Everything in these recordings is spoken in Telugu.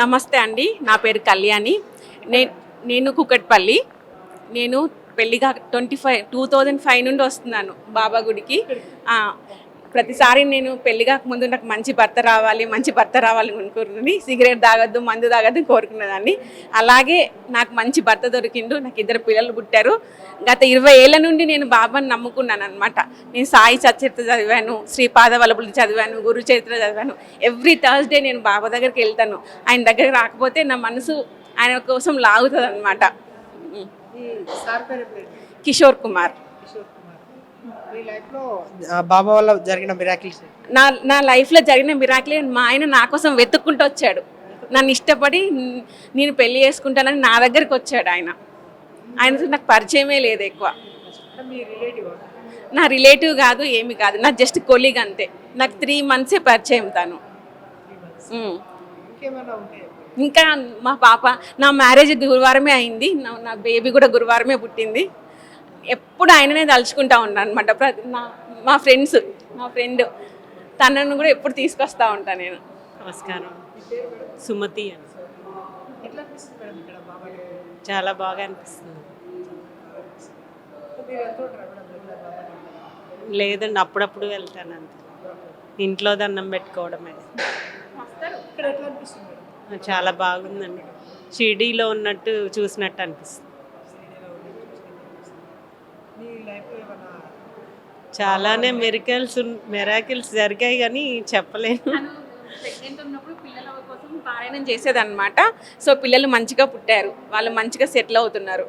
నమస్తే అండి నా పేరు కళ్యాణి. నేను నేను కుకట్పల్లి. నేను పెళ్ళిగా twenty five two thousand five నుండి వస్తున్నాను బాబా గుడికి. ప్రతిసారి నేను పెళ్ళి ముందు నాకు మంచి భర్త రావాలి మంచి భర్త రావాలి అనుకుంటుంది సిగరెట్ తాగొద్దు మందు తాగొద్దు కోరుకునేదాన్ని అలాగే నాకు మంచి భర్త దొరికిండు నాకు ఇద్దరు పిల్లలు పుట్టారు. గత ఇరవై ఏళ్ళ నుండి నేను బాబాని నమ్ముకున్నాను అనమాట నేను సాయి సచరిత్ర చదివాను శ్రీపాద వల్లభులు చదివాను గురు చరిత్ర చదివాను. ఎవ్రీ థర్స్డే నేను బాబా దగ్గరికి వెళ్తాను. ఆయన దగ్గరికి రాకపోతే నా మనసు ఆయన కోసం లాగుతుంది అనమాట కిషోర్ కుమార్ కిషోర్ కుమార్ మీ లైఫ్లో బాబా వల్ల జరిగిన మిరాకిల్స్ నా నా లైఫ్లో జరిగిన మిరాకిలే మా ఆయన నా కోసం వెతుక్కుంటూ వచ్చాడు. నన్ను ఇష్టపడి "న్- నేను పెళ్ళి చేసుకుంటానని నా దగ్గరికి వచ్చాడు ఆయన. ఆయనతో నాకు పరిచయమే లేదు ఎక్కువ. అంటే మీ రిలేటివ్ నా రిలేటివ్ కాదు ఏమి కాదు. నా జస్ట్ కొలీగ్ అంతే. నాకు త్రీ మంత్సే పరిచయం తను. ఇంకా మా పాప నా మ్యారేజ్ గురువారమే అయింది. నా బేబీ కూడా గురువారమే పుట్టింది. ఎప్పుడు ఆయననే తలుచుకుంటా ఉన్నాను అనమాట ప్రతి నా మా ఫ్రెండ్స్ మా ఫ్రెండ్ తనను కూడా ఎప్పుడు తీసుకొస్తా ఉంటాను నేను. నమస్కారం. సుమతి అని. చాలా బాగా అనిపిస్తుంది. లేదండి అప్పుడప్పుడు వెళ్తాను అంతే. ఇంట్లో దండం పెట్టుకోవడమే. చాలా బాగుందండి. షిర్డీలో ఉన్నట్టు చూసినట్టు అనిపిస్తుంది మీ లైఫ్లో ఏమైనా చాలానే మెరికల్స్ మెరాకిల్స్ జరిగాయి కానీ చెప్పలేను. ప్రెగ్నెంట్ ఉన్నప్పుడు పిల్లల కోసం పారాయణం చేసేదన్నమాట. సో పిల్లలు మంచిగా పుట్టారు. వాళ్ళు మంచిగా సెటిల్ అవుతున్నారు.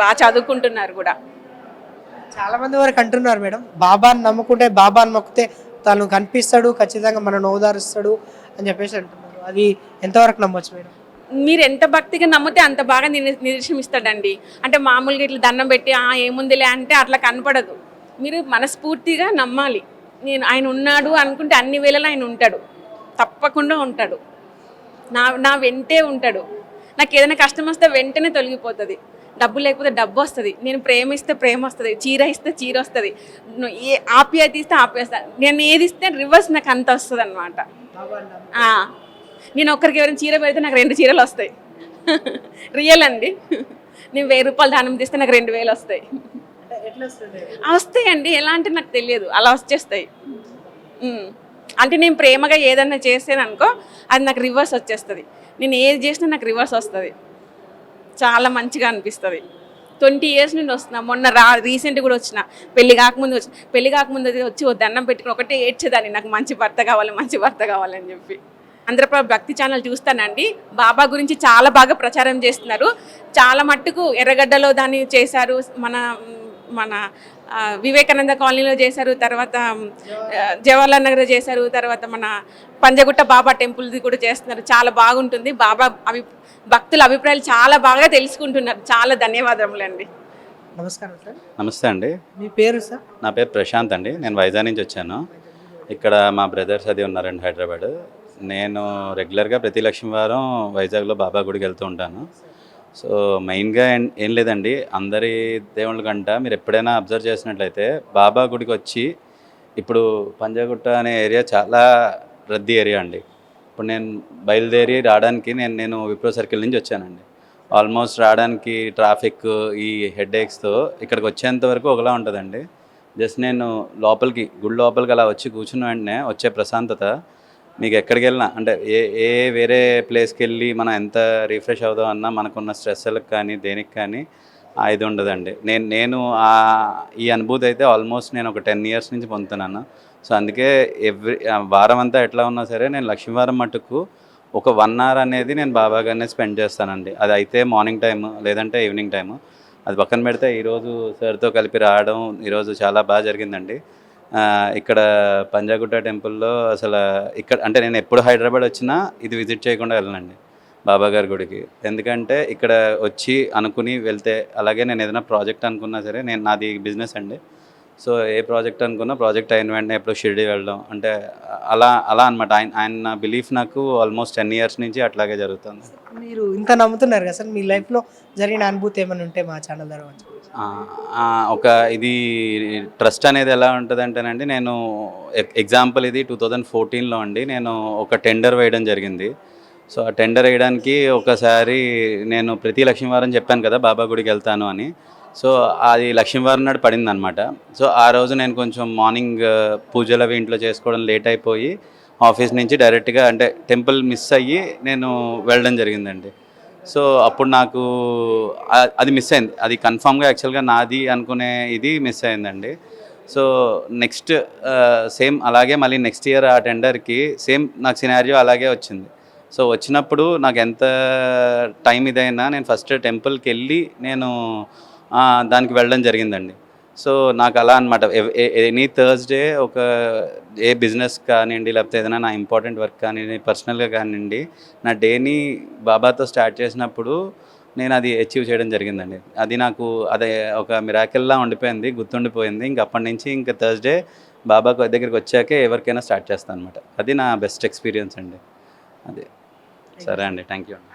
బాగా చదువుకుంటున్నారు కూడా. చాలా మంది వరకు అంటున్నారు మేడం బాబాని నమ్ముకుంటే బాబాని మొక్కితే తను కనిపిస్తాడు ఖచ్చితంగా మనం ఓదారుస్తాడు అని చెప్పేసి అంటున్నారు. అది ఎంతవరకు నమ్మొచ్చు మేడం? మీరు ఎంత భక్తిగా నమ్మితే అంత బాగా నిర్ నిరీక్షమిస్తాడండి. అంటే మామూలుగా ఇట్లా దండం పెట్టి ఆ ఏముందిలే అంటే అట్లా కనపడదు. మీరు మనస్ఫూర్తిగా నమ్మాలి. నేను ఆయన ఉన్నాడు అనుకుంటే అన్ని వేళలు ఆయన ఉంటాడు. తప్పకుండా ఉంటాడు. నా నా వెంటే ఉంటాడు. నాకు ఏదైనా కష్టం వస్తే వెంటనే తొలగిపోతుంది. డబ్బు లేకపోతే డబ్బు వస్తుంది. నేను ప్రేమ ఇస్తే ప్రేమ వస్తుంది. చీర ఇస్తే చీర వస్తుంది. ఏ ఏ ఆప్యాయత ఇస్తే ఆప్యాయత నేను ఏది ఇస్తే రివర్స్ నాకు అంత వస్తుంది అనమాట నేను ఒక్కరికి ఎవరైనా చీర పెడితే నాకు రెండు చీరలు వస్తాయి. రియల్ అండి. నేను వెయ్యి రూపాయలు దానం తీస్తే నాకు రెండు వేలు వస్తాయి. వస్తాయండి. ఎలా అంటే నాకు తెలియదు. అలా వచ్చేస్తాయి. అంటే నేను ప్రేమగా ఏదన్నా చేసాను అనుకో అది నాకు రివర్స్ వచ్చేస్తుంది. నేను ఏది చేసినా నాకు రివర్స్ వస్తుంది. చాలా మంచిగా అనిపిస్తుంది. ట్వంటీ ఇయర్స్ నుండి వస్తున్నా. మొన్న రా రీసెంట్ కూడా వచ్చిన. పెళ్ళి కాకముందు వచ్చి పెళ్ళి కాకముందు వచ్చి దండం పెట్టుకుని ఒకటే ఏడ్చేదాన్ని. నాకు మంచి భర్త కావాలి మంచి భర్త కావాలని చెప్పి. ఆంధ్రప్రభ భక్తి ఛానల్ చూస్తానండి. బాబా గురించి చాలా బాగా ప్రచారం చేస్తున్నారు. చాలా మట్టుకు ఎర్రగడ్డలో దాన్ని చేశారు. మన మన వివేకానంద కాలనీలో చేశారు. తర్వాత జవహర్లాల్ నగర్ చేశారు. తర్వాత మన పంజగుట్ట బాబా టెంపుల్ది కూడా చేస్తున్నారు. చాలా బాగుంటుంది. బాబా అభి భక్తుల అభిప్రాయాలు చాలా బాగా తెలుసుకుంటున్నారు. చాలా ధన్యవాదములండి. నమస్కారం సార్. నమస్తే అండి. మీ పేరు సార్? నా పేరు ప్రశాంత్ అండి. నేను వైజాగ్ నుంచి వచ్చాను. ఇక్కడ మా బ్రదర్స్ అది ఉన్నారండి హైదరాబాద్. నేను రెగ్యులర్గా ప్రతి లక్ష్మీవారం వైజాగ్లో బాబా గుడికి వెళ్తూ ఉంటాను. సో మెయిన్గా ఏం ఏం లేదండి. అందరి దేవుళ్ళ కంట మీరు ఎప్పుడైనా అబ్జర్వ్ చేసినట్లయితే బాబా గుడికి వచ్చి ఇప్పుడు పంజాగుట్ట అనే ఏరియా చాలా రద్దీ ఏరియా అండి. ఇప్పుడు నేను బయలుదేరి రావడానికి నేను నేను విప్రో సర్కిల్ నుంచి వచ్చానండి. ఆల్మోస్ట్ రావడానికి ట్రాఫిక్ ఈ హెడ్ ఏక్స్తో ఇక్కడికి వచ్చేంత వరకు ఒకలా ఉంటుందండి. జస్ట్ నేను లోపలికి గుడి లోపలికి అలా వచ్చి కూర్చున్న వెంటనే వచ్చే ప్రశాంతత మీకు ఎక్కడికి వెళ్ళినా అంటే ఏ ఏ వేరే ప్లేస్కి వెళ్ళి మనం ఎంత రిఫ్రెష్ అవుదాం అన్నా మనకున్న స్ట్రెస్లకు కానీ దేనికి కానీ ఇది ఉండదండి. నేను నేను ఆ ఈ అనుభూతి అయితే ఆల్మోస్ట్ నేను ఒక టెన్ ఇయర్స్ నుంచి పొందుతున్నాను. సో అందుకే ఎవ్రీ వారం అంతా ఎట్లా ఉన్నా సరే నేను లక్ష్మీవారం మటుకు ఒక వన్ అవర్ అనేది నేను బాబా గారినే స్పెండ్ చేస్తానండి. అది అయితే మార్నింగ్ టైం లేదంటే ఈవినింగ్ టైము. అది పక్కన పెడితే ఈరోజు సార్తో కలిపి రావడం ఈరోజు చాలా బాగా జరిగిందండి. ఇక్కడ పంజాగుట్ట టెంపుల్లో అసలు ఇక్కడ అంటే నేను ఎప్పుడు హైదరాబాద్ వచ్చినా ఇది విజిట్ చేయకుండా వెళ్ళనండి బాబాగారి గుడికి. ఎందుకంటే ఇక్కడ వచ్చి అనుకుని వెళ్తే అలాగే నేను ఏదైనా ప్రాజెక్ట్ అనుకున్నా సరే నేను నాది బిజినెస్ అండి. సో ఏ ప్రాజెక్ట్ అనుకున్నా ప్రాజెక్ట్ అయిన వెంటనే ఎప్పుడు షిరిడి వెళ్ళడం. అంటే అలా అలా అనమాట ఆయన ఆయన బిలీఫ్ నాకు ఆల్మోస్ట్ టెన్ ఇయర్స్ నుంచి అట్లాగే జరుగుతుంది. మీరు ఇంత నమ్ముతున్నారు కదా సార్ మీ లైఫ్లో జరిగిన అనుభూతి ఏమైనా ఉంటే మా ఛానల్ ద్వారా ఒక ఇది ట్రస్ట్ అనేది ఎలా ఉంటుంది అంటేనండి నేను ఎగ్జాంపుల్ ఇది టూ థౌజండ్ ఫోర్టీన్లో అండి నేను ఒక టెండర్ వేయడం జరిగింది. సో ఆ టెండర్ వేయడానికి ఒకసారి నేను ప్రతి లక్ష్మీవారం చెప్పాను కదా బాబా గుడికి వెళ్తాను అని. సో అది లక్ష్మీవారం నాడు పడింది అనమాట సో ఆ రోజు నేను కొంచెం మార్నింగ్ పూజలు అవి ఇంట్లో చేసుకోవడం లేట్ అయిపోయి ఆఫీస్ నుంచి డైరెక్ట్గా అంటే టెంపుల్ మిస్ అయ్యి నేను వెళ్ళడం జరిగిందండి. సో అప్పుడు నాకు అది మిస్ అయింది. అది కన్ఫామ్గా యాక్చువల్గా నాది అనుకునే ఇది మిస్ అయిందండి. సో నెక్స్ట్ సేమ్ అలాగే మళ్ళీ నెక్స్ట్ ఇయర్ ఆ టెండర్కి సేమ్ నాకు సినారియో అలాగే వచ్చింది. సో వచ్చినప్పుడు నాకు ఎంత టైం ఇదైనా నేను ఫస్ట్ టెంపుల్కి వెళ్ళి నేను దానికి వెళ్ళడం జరిగిందండి. సో నాకు అలా అనమాట ఎనీ థర్స్డే ఒక ఏ బిజినెస్ కానివ్వండి లేకపోతే ఏదైనా నా ఇంపార్టెంట్ వర్క్ కానివ్వండి పర్సనల్గా కానివ్వండి నా డేని బాబాతో స్టార్ట్ చేసినప్పుడు నేను అది అచీవ్ చేయడం జరిగిందండి. అది నాకు అదే ఒక మిరాకిల్లా ఉండిపోయింది గుర్తుండిపోయింది. ఇంక అప్పటి నుంచి ఇంకా థర్స్డే బాబా దగ్గరికి వచ్చాకే ఎవరికైనా స్టార్ట్ చేస్తాను అనమాట అది నా బెస్ట్ ఎక్స్పీరియన్స్ అండి. అదే. సరే అండి. థ్యాంక్ యూ అండి.